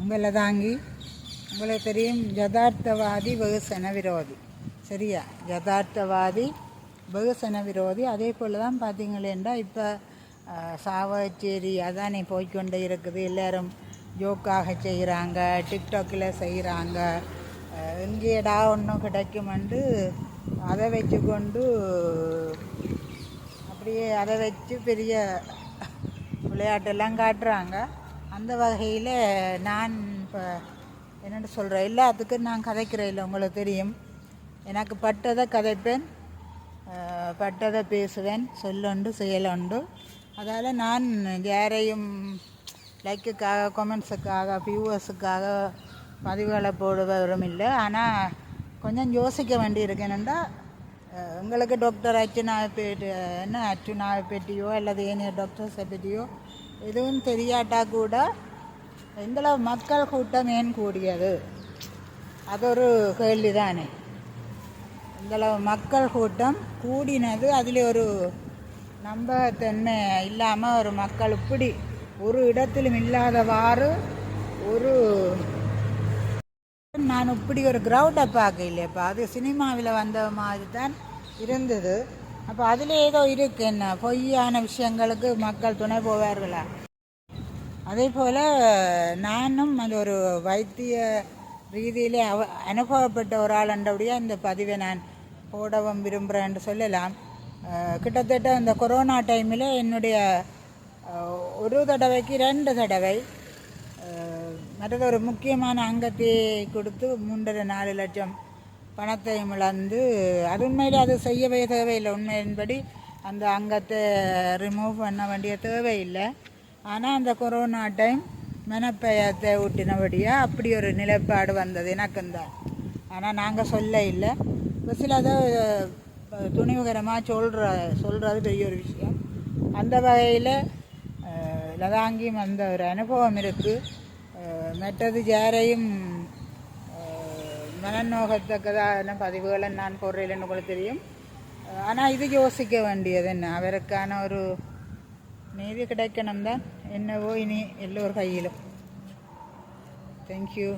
உங்களை தாங்கி உங்களுக்கு தெரியும் யதார்த்தவாதி வெகுசன விரோதி. சரியா? யதார்த்தவாதி வெகுசன விரோதி. அதே போல் தான் பார்த்தீங்களேண்டா இப்போ சாவச்சேரி அதானே போய்க்கொண்டே இருக்குது. எல்லோரும் ஜோக்காக செய்கிறாங்க டிக்டாக்கில் செய்கிறாங்க. எங்கேடா ஒன்றும் கிடைக்குமெண்டு அதை வச்சுக்கொண்டு அப்படியே அதை வச்சு பெரிய விளையாட்டெல்லாம் காட்டுறாங்க. அந்த வகையில் நான் இப்போ என்னென்னு சொல்கிறேன் எல்லாத்துக்கும் நான் கதைக்கிறேன். இல்லை உங்களுக்கு தெரியும். எனக்கு பட்டதை கதைப்பேன். பட்டதை பேசுவேன். சொல்லுண்டு செயலுண்டு. அதால் நான் யாரையும் லைக்குக்காக கொமெண்ட்ஸுக்காக வியூவர்ஸுக்காக பதிவுகளை போடுவதும் இல்லை. ஆனால் கொஞ்சம் யோசிக்க வேண்டி என்னென்னா உங்களுக்கு டாக்டர் அர்ச்சனாவை பேட்டி என்ன அர்ச்சனாவை பற்றியோ அல்லது ஏனைய டாக்டர்ஸை பற்றியோ எதுவும் தெரியாட்டா கூட எங்களை மக்கள் கூட்டம் ஏன் கூடியது? அது ஒரு கேள்வி தானே இந்தளவு மக்கள் கூட்டம் கூடினது அதில் ஒரு நம்பகத்தன்மை இல்லாமல் ஒரு மக்கள் இப்படி ஒரு இடத்திலும் இல்லாதவாறு ஒரு நான் இப்படி ஒரு க்ரௌடை பார்க்க அது சினிமாவில் வந்த மாதிரி தான் இருந்தது. அப்போ அதில் ஏதோ இருக்கு என்ன? பொய்யான விஷயங்களுக்கு மக்கள் துணை போவார்களா? அதே போல் நானும் அது ஒரு வைத்திய ரீதியிலே அவ அனுபவப்பட்ட ஒரு ஆள் என்றபடியாக இந்த பதிவை நான் போடவும் விரும்புகிறேன்னு சொல்லலாம். கிட்டத்தட்ட இந்த கொரோனா டைமில் என்னுடைய ஒரு தடவைக்கு ரெண்டு தடவை மற்றது ஒரு முக்கியமான அங்கத்தை கொடுத்து மூன்றரை நாலு லட்சம் பணத்தையும் இழந்து அது உண்மையில் அது செய்யவே தேவையில்லை. உண்மையின்படி அந்த அங்கத்தை ரிமூவ் பண்ண வேண்டிய தேவையில்லை. ஆனால் அந்த கொரோனா டைம் மெனப்பயத்தை ஊட்டினபடியாக அப்படி ஒரு நிலைப்பாடு வந்தது எனக்குந்தான் ஆனால் நாங்கள் சொல்ல இல்லை. இப்போ சிலதை துணிவுகரமாக சொல்கிற சொல்கிறது பெரிய ஒரு விஷயம். அந்த வகையில் லதாங்கியும் அந்த ஒரு அனுபவம் இருக்குது மற்றது யாரையும் மனநோகத்தக்கதான பதிவுகளை நான் போடுறேன்னு உங்களுக்கு தெரியும் ஆனால் இது யோசிக்க வேண்டியது என்ன அவருக்கான ஒரு நீதி கிடைக்கணும் தான் என்னவோ இனி எல்லோர் கையிலும் தேங்க்யூ